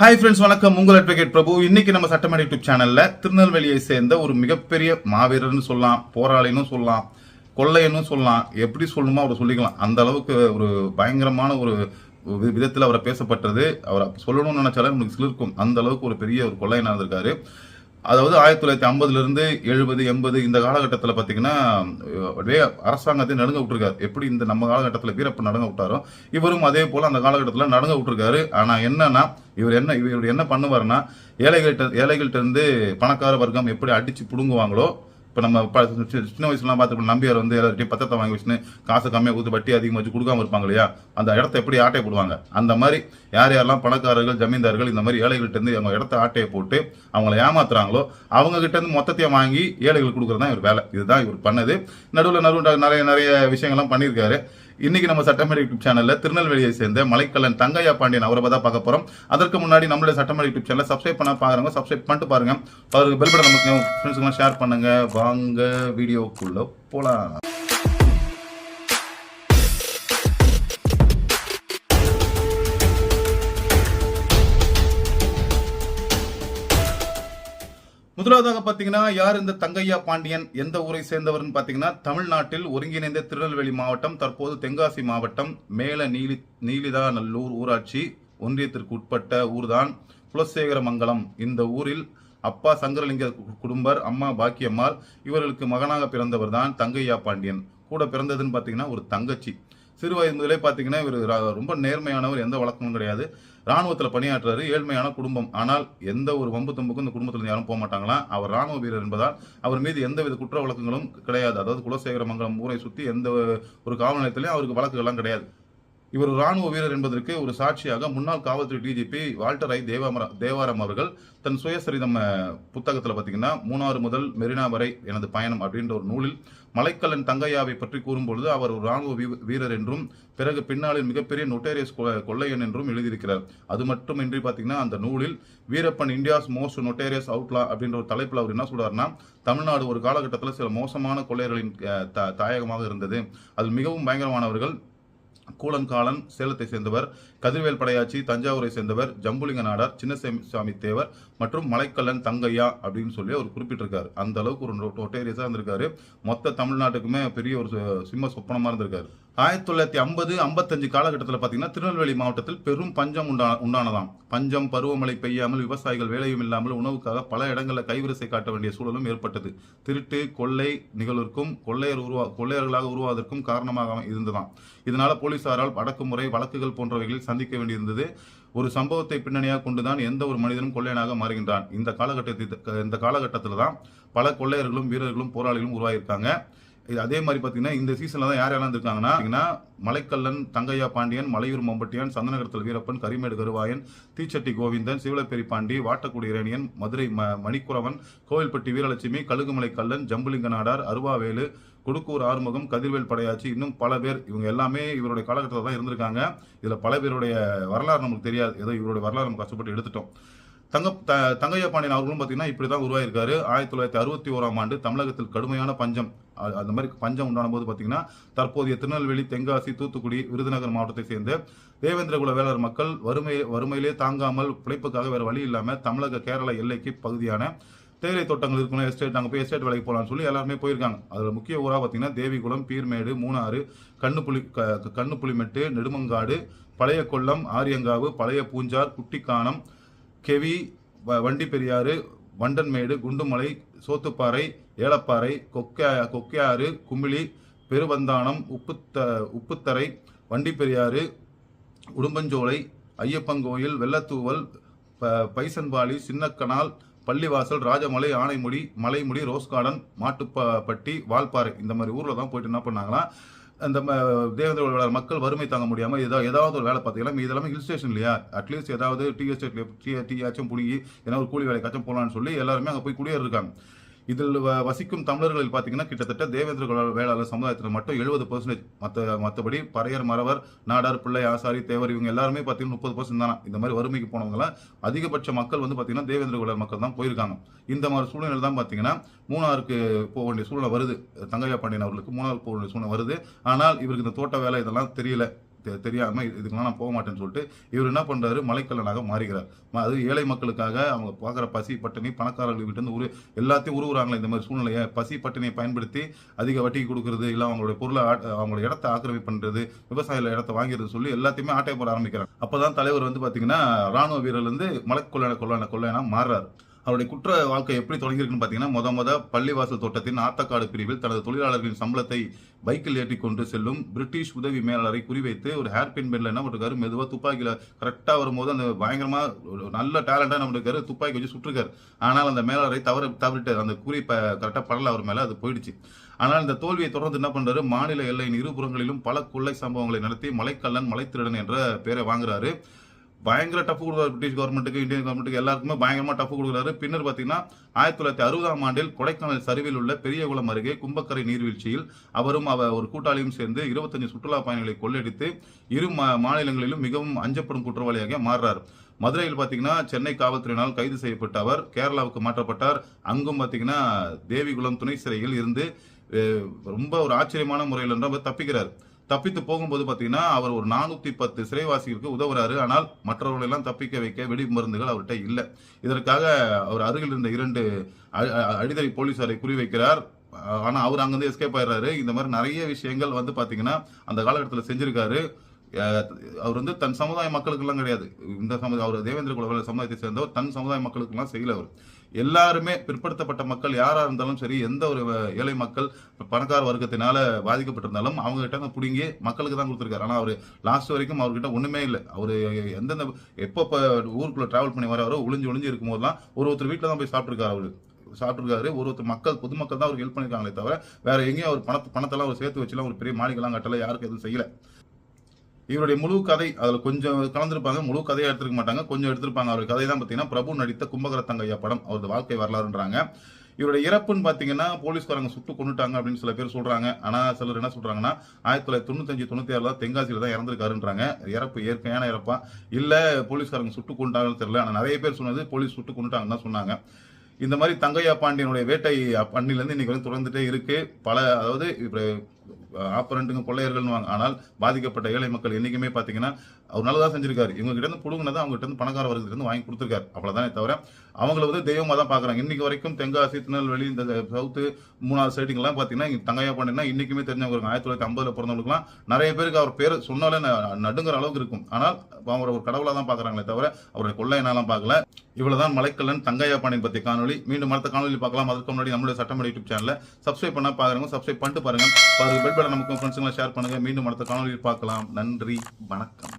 Hi friends வணக்கம். உங்கள் advocate பிரபு. இன்னைக்கு நம்ம சட்டமேடை யூடியூப் சேனல்ல திருநெல்வேலியை சேர்ந்த ஒரு மிகப்பெரிய மாவீரர்னு சொல்லலாம் போராளின்னு சொல்லலாம் கொள்ளையன்னு சொல்லலாம். எப்படி சொல்லணுமோ அவரை சொல்லிக்கலாம். அந்த அளவுக்கு ஒரு பயங்கரமான ஒரு வி- அவரை பேசப்பட்டது. அவரை சொல்லணும்னு நினைச்சாலே நமக்கு சிலிர்க்கும். அந்த அளவுக்கு ஒரு பெரிய ஒரு கொள்ளையனாக இருந்திருக்காரு. அதாவது ஆயிரத்தி தொள்ளாயிரத்தி ஐம்பதுலேருந்து எழுபது எண்பது இந்த காலகட்டத்தில் பார்த்தீங்கன்னா அப்படியே அரசாங்கத்தை நடுங்க விட்டுருக்காரு. எப்படி இந்த நம்ம காலகட்டத்தில் வீரப்பன் நடுங்க விட்டாரோ இவரும் அதே போல் அந்த காலகட்டத்தில் நடுங்க விட்டுருக்காரு. ஆனால் என்னன்னா இவர் என்ன இவர் என்ன பண்ணுவாருன்னா ஏழைகள்கிட்ட ஏழைகள்கிட்ட இருந்து பணக்கார வர்க்கம் எப்படி அடித்து பிடுங்குவாங்களோ இப்போ நம்ம ப- சி- சின்ன வயசுலாம் பார்த்து நம்பியார் வந்து எல்லார்ட்டையும் பத்தத்தை வாங்கி வச்சுன்னு காசு கம்மியாக கொடுத்து வட்டி அதிகமாக வச்சு கொடுக்காம இருப்பாங்க இல்லையா? அந்த இடத்த எப்படி ஆட்டை போடுவாங்க? அந்த மாதிரி யார் யாரெல்லாம் பணக்காரர்கள் ஜமீன்தார்கள் இந்த மாதிரி ஏழைகள்ட்ட அவங்க இடத்த ஆட்டையை போட்டு அவங்கள ஏமாத்துறாங்களோ அவங்க கிட்ட மொத்தத்தையும் வாங்கி ஏழைகள் கொடுக்குறது தான் இவர் வேலை. இதுதான் இவர் பண்ணது. நடுவில் நடுவில் நிறைய நிறைய விஷயங்கள்லாம் பண்ணியிருக்காரு. இன்னைக்கு நம்ம சட்டமேடை யூடியூப் சேனல்ல திருநெல்வேலியை சேர்ந்த மலைக்கல்லன் தங்கையா பாண்டியன் அவரை தான் பார்க்க போறோம். அதற்கு முன்னாடி நம்மளுடைய சட்டமேடை யூடியூப் சேனலை சப்ஸ்கிரைப் பண்ண பாருங்க சப்ஸ்கிரைப் பண்ணிட்டு பாருங்க. அவருக்கு பெல் பட்டன் நமக்கு ஃப்ரெண்ட்ஸுக்கு ஷேர் பண்ணுங்க. வாங்க வீடியோக்குள்ள போலாம். முதலாவதாக பார்த்தீங்கன்னா யார் இந்த தங்கையா பாண்டியன் எந்த ஊரை சேர்ந்தவர்னு பார்த்தீங்கன்னா தமிழ்நாட்டில் ஒருங்கிணைந்த திருநெல்வேலி மாவட்டம் தற்போது தென்காசி மாவட்டம் மேல நீலி நீலிதாநல்லூர் ஊராட்சி ஒன்றியத்திற்கு உட்பட்ட ஊர்தான் குலசேகரமங்கலம். இந்த ஊரில் அப்பா சங்கரலிங்க குடும்பர் அம்மா பாக்கியம்மாள் இவர்களுக்கு மகனாக பிறந்தவர் தான் தங்கையா பாண்டியன். கூட பிறந்ததுன்னு பார்த்தீங்கன்னா ஒரு தங்கச்சி. சிறு வயது முதலே பார்த்தீங்கன்னா இவர் ரொம்ப நேர்மையானவர் எந்த வழக்கமும் கிடையாது. ராணுவத்தில் பணியாற்றுறாரு ஏழ்மையான குடும்பம். ஆனால் எந்த ஒரு வம்பு தும்புக்கும் இந்த குடும்பத்தில் யாரும் போக மாட்டாங்களாம் அவர் ராணுவ வீரர் என்பதால் அவர் மீது எந்தவித குற்ற வழக்கங்களும் கிடையாது. அதாவது குலசேகர மங்கலம் ஊரை சுற்றி எந்த ஒரு காவல் நிலையத்திலையும் அவருக்கு வழக்குகள்லாம் கிடையாது. இவர் ஒரு ராணுவ வீரர் என்பதற்கு ஒரு சாட்சியாக முன்னாள் காவல்துறை டிஜிபி வால்டர் ஐ தேவாமரா தேவாரம் அவர்கள் தன் சுயசரிதம் புத்தகத்தில் பார்த்தீங்கன்னா மூணாறு முதல் மெரினா வரை எனது பயணம் அப்படின்ற ஒரு நூலில் மலைக்கல்லன் தங்கையாவை பற்றி கூறும்பொழுது அவர் ஒரு ராணுவ வீ- வீரர் என்றும் பிறகு பின்னாளில் மிகப்பெரிய நொட்டேரியஸ் கொ- கொள்ளையன் என்றும் எழுதியிருக்கிறார். அது மட்டுமின்றி பார்த்தீங்கன்னா அந்த நூலில் Veerappan India's most notorious outlaw அப்படின்ற ஒரு தலைப்பில் அவர் என்ன சொல்றாருன்னா தமிழ்நாடு ஒரு காலகட்டத்தில் சில மோசமான கொள்ளையர்களின் தாயகமாக இருந்தது. அதில் மிகவும் பயங்கரமானவர்கள் கூலன்காலன் சேலத்தை சேர்ந்தவர் கதிர்வேல் படையாச்சி தஞ்சாவூரை சேர்ந்தவர் ஜம்புலிங்க நாடார் சின்னசாமி தேவர் மற்றும் மலைக்கல்லன் தங்கையா அப்படின்னு சொல்லி அவர் குறிப்பிட்டிருக்காரு. அந்த அளவுக்கு ஒரு நொட்டேரியஸா இருந்திருக்காரு. மொத்த தமிழ்நாட்டுக்குமே பெரிய ஒரு சு- சிம்ம சொப்பனமா இருந்திருக்காரு. ஆயிரத்தி தொள்ளாயிரத்தி ஐம்பது ஐம்பத்தஞ்சு காலகட்டத்தில் பார்த்தீங்கன்னா திருநெல்வேலி மாவட்டத்தில் பெரும் பஞ்சம் உண்டா உண்டானதாம். பஞ்சம் பருவமழை பெய்யாமல் விவசாயிகள் வேலையும் இல்லாமல் உணவுக்காக பல இடங்களில் கைவரிசை காட்ட வேண்டிய சூழலும் ஏற்பட்டது. திருட்டு கொள்ளை நிகழ்விற்கும் கொள்ளையர் உருவா கொள்ளையர்களாக உருவாவதற்கும் காரணமாக இருந்ததாம். இதனால போலீசாரால் அடக்குமுறை வழக்குகள் போன்றவைகளில் சந்திக்க வேண்டியிருந்தது. ஒரு சம்பவத்தை பின்னணியாக கொண்டுதான் எந்த ஒரு மனிதனும் கொள்ளையனாக மாறுகின்றான். இந்த காலகட்டத்தில் இந்த காலகட்டத்தில் தான் பல கொள்ளையர்களும் வீரர்களும் போராளிகளும் உருவாகியிருக்காங்க. இது அதே மாதிரி பார்த்தீங்கன்னா இந்த சீசன்ல தான் யார் யாரெல்லாம் இருக்காங்கன்னா மலைக்கல்லன் தங்கையா பாண்டியன் மலையூர் மம்பட்டியான் சந்தனகரத்தில் வீரப்பன் கரிமேடு கருவாயன் தீச்சட்டி கோவிந்தன் சிவலப்பெரி பாண்டி வாட்டக்குடி இரணியன் மதுரை ம மணிக்குறவன் கோவில்பட்டி வீரலட்சுமி கழுகுமலை கல்லன் ஜம்புலிங்க நாடார் அருவாவேலு கொடுக்கூர் ஆறுமுகம் கதிர்வேல் படையாச்சி இன்னும் பல பேர் இவங்க எல்லாமே இவருடைய காலகட்டத்தில் தான் இருந்திருக்காங்க. இதுல பல பேருடைய வரலாறு நமக்கு தெரியாது. ஏதோ இவருடைய வரலாறு நம்ம கஷ்டப்பட்டு எடுத்துட்டோம். தங்க த தங்கையா பாண்டியன் அவர்களும் பார்த்தீங்கன்னா இப்படி தான் உருவாயிருக்காரு. ஆயிரத்தி தொள்ளாயிரத்தி அறுபத்தி ஓராம் ஆண்டு தமிழகத்தில் கடுமையான பஞ்சம். அந்த மாதிரி பஞ்சம் உண்டான போது பார்த்தீங்கன்னா தற்போதைய திருநெல்வேலி தென்காசி தூத்துக்குடி விருதுநகர் மாவட்டத்தை சேர்ந்த தேவேந்திரகுல வேளாளர் மக்கள் வறுமை வறுமையிலே தாங்காமல் பிழைப்புக்காக வேறு வழி இல்லாமல் தமிழக கேரள எல்லைக்கு பகுதியான தேயிலை தோட்டங்கள் இருக்கணும் எஸ்டேட் அங்கே போய் எஸ்டேட் வேலைக்கு போகலாம்னு சொல்லி எல்லாருமே போயிருக்காங்க. அதில் முக்கிய ஊராக பார்த்தீங்கன்னா தேவிகுளம் பீர்மேடு மூணாறு கண்ணுப்புலி க கண்ணுப்புலிமெட்டு நெடுமங்காடு பழைய கொல்லம் ஆரியங்காவு பழைய பூஞ்சார் குட்டிக்கானம் கெவி வ- வண்டி பெரியாறு வண்டன்மேடு குண்டுமலை சோத்துப்பாறை ஏலப்பாறை கொக்கையா கொக்கையாறு குமிழி பெருவந்தானம் உப்புத்த உப்புத்தரை வண்டி பெரியாறு உடும்பஞ்சோலை ஐயப்பங்கோயில் வெள்ளத்தூவல் ப- பைசன்பாலி சின்னக்கனால் பள்ளிவாசல் ராஜமலை ஆனைமுடி மலைமுடி ரோஸ் கார்டன் மாட்டுப்பட்டி வால்பாறை. இந்த மாதிரி ஊரில் தான் போயிட்டு என்ன பண்ணாங்கன்னா அந்த ம- தேவேந்திர மக்கள் வறுமை தாங்க முடியாமல் ஏதாவது ஏதாவது ஒரு வேலை பார்த்தீங்கன்னா இது எல்லாமே ஹில் ஸ்டேஷன் இல்லையா? அட்லீஸ்ட் ஏதாவது டீ எஸ்டேட்ல டீ டீயாச்சும் பிடிங்கி ஏன்னா ஒரு கூலி வேலைக்காச்சும் போகலான்னு சொல்லி எல்லாருமே அங்கே போய் குடியேறிருக்காங்க. இதில் வ- வசிக்கும் தமிழர்களில் பார்த்தீங்கன்னா கிட்டத்தட்ட தேவேந்திர வேளாளர் வேளாளர் சமுதாயத்தில் மட்டும் எழுபது பர்சன்டேஜ் மற்ற மற்றபடி பறையர் மறவர் நாடார் பிள்ளை ஆசாரி தேவர் இவங்க எல்லாருமே பார்த்தீங்கன்னா முப்பது பர்சன்ட் தானே. இந்த மாதிரி வறுமைக்கு போனவங்களாம் அதிகபட்ச மக்கள் வந்து பார்த்தீங்கன்னா தேவேந்திர வேளாளர் மக்கள் தான் போயிருக்காங்க. இந்த மாதிரி சூழ்நிலை தான் பார்த்தீங்கன்னா மூணாருக்கு போக வேண்டிய சூழ்நிலை வருது. தங்கையா பாண்டியன் அவர்களுக்கு மூணாருக்கு போக வேண்டிய சூழ்நிலை வருது. ஆனால் இவருக்கு இந்த தோட்ட வேலை இதெல்லாம் தெரியல. தெ- தெரியாம இதுக்கெல்லாம் நான் போக மாட்டேன்னு சொல்லிட்டு இவர் என்ன பண்றாரு? மலைக்கல்லனாக மாறுகிறார். அது ஏழை மக்களுக்காக அவங்க பார்க்குற பசி பட்டினி பணக்காரர்கள் கிட்ட இருந்து உரு எல்லாத்தையும் உருவுறாங்களே இந்த மாதிரி சூழ்நிலையை. பசி பட்டினியை பயன்படுத்தி அதிக வட்டி கொடுக்கறது இல்லை அவங்களுடைய பொருளை ஆட்- அவங்களோட இடத்த ஆக்கிரமி பண்றது விவசாயில இடத்த வாங்கிறது சொல்லி எல்லாத்தையுமே ஆட்டை போட ஆரம்பிக்கிறாங்க அப்பதான் தலைவர் வந்து பாத்தீங்கன்னா ராணுவ வீரர்ல இருந்து மலைக்கொள்ளையான கொள்ளையான கொள்ளையனா மாறுறாரு. அவருடைய குற்ற வாழ்க்கை எப்படி தொடங்கியிருக்குன்னு பார்த்தீங்கன்னா முத முத பள்ளிவாசல் தோட்டத்தின் ஆத்தக்காடு பிரிவில் தனது தொழிலாளர்களின் சம்பளத்தை பைக்கில் ஏற்றி கொண்டு செல்லும் பிரிட்டிஷ் உதவி மேலாளரை குறிவைத்து ஒரு ஹேர்பின் பெண்ணில் என்ன பண்ணிருக்காரு? மெதுவாக துப்பாக்கியில் கரெக்டாக வரும்போது அந்த பயங்கரமாக ஒரு நல்ல டேலண்டாக நம்ம இருக்காரு துப்பாக்கி வச்சு சுட்டிருக்காரு. ஆனால் அந்த மேலாளரை தவற தவறிட்டார். அந்த குறி கரெக்டாக படல அவர் மேலே அது போயிடுச்சு. ஆனால் இந்த தோல்வியை தொடர்ந்து என்ன பண்ணுறாரு மாநில எல்லையின் இருபுறங்களிலும் பல கொள்ளை சம்பவங்களை நடத்தி மலைக்கல்லன் மலைத்திருடன் என்ற பேரை வாங்குறாரு. பயங்கர டஃப் கொடுக்குறாரு பிரிட்டிஷ் கவர்மெண்ட்டுக்கு இந்தியன் கவர்மெண்ட்டுக்கு எல்லாருக்குமே பயங்கரமாக டஃப் கொடுக்குறாரு. பின்னர் பார்த்தீங்கன்னா ஆயிரத்தி தொள்ளாயிரத்தி அறுபதாம் ஆண்டில் கொடைக்கானல் சரிவில் உள்ள பெரியகுளம் அருகே கும்பக்கரை நீர்வீழ்ச்சியில் அவரும் அவர் ஒரு கூட்டாளியும் சேர்ந்து இருபத்தஞ்சு சுற்றுலா பயணிகளை கொள்ளையடித்து இரு மா- மாநிலங்களிலும் மிகவும் அஞ்சப்படும் குற்றவாளியாக மாறுறார். மதுரையில் பார்த்தீங்கன்னா சென்னை காவல்துறையினால் கைது செய்யப்பட்ட அவர் கேரளாவுக்கு மாற்றப்பட்டார். அங்கும் பார்த்தீங்கன்னா தேவிகுளம் துணை சிறையில் இருந்து ரொம்ப ஒரு ஆச்சரியமான முறையில் என்று அவர் தப்பிக்கிறார். தப்பித்து போகும்போது பார்த்தீங்கன்னா அவர் ஒரு நானூத்தி பத்து சிறைவாசிகளுக்கு உதவுறாரு. ஆனால் மற்றவர்களை எல்லாம் தப்பிக்க வைக்க வெடி மருந்துகள் அவர்கிட்ட இல்லை. இதற்காக அவர் அருகில் இருந்த இரண்டு அடிதறி அடிதடி போலீசாரை குறிவைக்கிறார் அஹ் ஆனா அவர் அங்கிருந்து எஸ்கேப் ஆயிடுறாரு. இந்த மாதிரி நிறைய விஷயங்கள் வந்து பாத்தீங்கன்னா அந்த காலகட்டத்தில் செஞ்சிருக்காரு. அவர் வந்து தன் சமுதாய மக்களுக்கெல்லாம் கிடையாது. இந்த சமுதாய அவர் தேவேந்திர குலவர் சமுதாயத்தை சேர்ந்தவர் தன் சமுதாய மக்களுக்கெல்லாம் செய்யல அவர். எல்லாருமே பிற்படுத்தப்பட்ட மக்கள் யாரா இருந்தாலும் சரி எந்த ஒரு ஏழை மக்கள் பணக்கார வர்க்கத்தினால பாதிக்கப்பட்டிருந்தாலும் அவங்க கிட்ட இருந்து பிடுங்கி மக்களுக்கு தான் கொடுத்துருக்காரு. ஆனா அவர் லாஸ்ட் வரைக்கும் அவர்கிட்ட ஒண்ணுமே இல்லை. அவரு எந்தெந்த எப்போ இப்ப ஊருக்குள்ள டிராவல் பண்ணி வராரோ ஒளிஞ்சு ஒளிஞ்சு இருக்கும்போதெல்லாம் ஒரு ஒருத்தர் வீட்டில் தான் போய் சாப்பிட்டுருக்காரு அவரு. சாப்பிட்டுருக்காரு. ஒரு ஒருத்தர் மக்கள் பொதுமக்கள் தான் அவருக்கு ஹெல்ப் பண்ணிருக்காங்களே தவிர வேற எங்கேயும் அவர் பணத்தை பணத்தெல்லாம் அவர் சேர்த்து வச்சுலாம் ஒரு பெரிய மாளிகைலாம் கட்டல யாருக்கும் எதுவும் செய்யல. இவருடைய முழு கதை அதில் கொஞ்சம் கலந்துருப்பாங்க முழு கதையை எடுத்துருக்க மாட்டாங்க கொஞ்சம் எடுத்திருப்பாங்க. அவர் கதை தான் பார்த்தீங்கன்னா பிரபு நடித்த கும்பகர தங்கையா படம் அவரது வாழ்க்கை வரலாறுன்றாங்க. இவருடைய இறப்புன்னு பார்த்தீங்கன்னா போலீஸ்காரங்க சுட்டு கொண்டுட்டாங்க அப்படின்னு சில பேர் சொல்கிறாங்க ஆனால் சிலர் என்ன சொல்கிறாங்கன்னா ஆயிரத்தி தொள்ளாயிரத்தி தொண்ணூத்தஞ்சு தொண்ணூற்றி ஆறுல தென்காசியில் தான் இறந்துருக்காருன்றாங்க. இறப்பு இயற்கையான இறப்பா? இல்லை போலீஸ்காரங்க சுட்டு கொண்டாங்கன்னு தெரியல. ஆனால் நிறைய பேர் சொன்னது போலீஸ் சுட்டு கொண்டுட்டாங்கன்னு தான் சொன்னாங்க. இந்த மாதிரி தங்கையா பாண்டியனுடைய வேட்டை பண்ணிலேருந்து இன்னைக்கு வந்து தொடர்ந்துட்டே இருக்குது பல அதாவது இப்போ ஆப்பரண்ட்டுங்க கொள்ளையர்கள்னு வாங்க ஆனால் பாதிக்கப்பட்ட ஏழை மக்கள் என்றைக்குமே பார்த்தீங்கன்னா அவர் நல்லதாக செஞ்சிருக்காரு. இவங்க கிட்ட இருந்து புடுங்கினதை அவங்க கிட்ட இருந்து பணக்கார வர்க்கத்துல இருந்து வாங்கி கொடுத்துருக்காரு. அவ்வளோதானே தவிர அவங்கள வந்து தெய்வமாக தான் பாக்குறாங்க. இன்னைக்கு வரைக்கும் தென்காசி திருநெல்வேலி இந்த சவுத்து மூணாவது சைடுங்கெல்லாம் பார்த்தீங்கன்னா இங்க தங்கையா பாண்டியன்னா இன்னைக்குமே தெரிஞ்சவங்க ஆயிரத்தி தொள்ளாயிரத்தி ஐம்பதில் பிறந்தவங்களுக்குலாம் நிறைய பேருக்கு அவர் பேர் சொன்னாலே நடுங்கிற அளவுக்கு இருக்கும். ஆனால் அவரை ஒரு கடவுளா தான் பாக்குறாங்களே தவிர அவருடைய கொள்ளையனாலாம் பார்க்கல இவ்வளவுதான் மலைக்கல்லன் தங்கையா பாண்டியன் பற்றி காணொலி மீண்டும் அடுத்த காணொலி பார்க்கலாம் அதுக்கு முன்னாடி நம்மளுடைய சட்டமன்ற யூடியூப் சேனலில் சப்ஸ்கிரைப் பண்ணால் பாக்குறவங்க சப்ஸ்கிரைப் பண்ணிட்டு பாருங்க. பாருங்க. பெல் பட்டன் நமக்கு ஃப்ரெண்ட்ஸுங்களாம் ஷேர் பண்ணுங்கள் மீண்டும் அடுத்த காணொலியில் பார்க்கலாம். நன்றி வணக்கம்.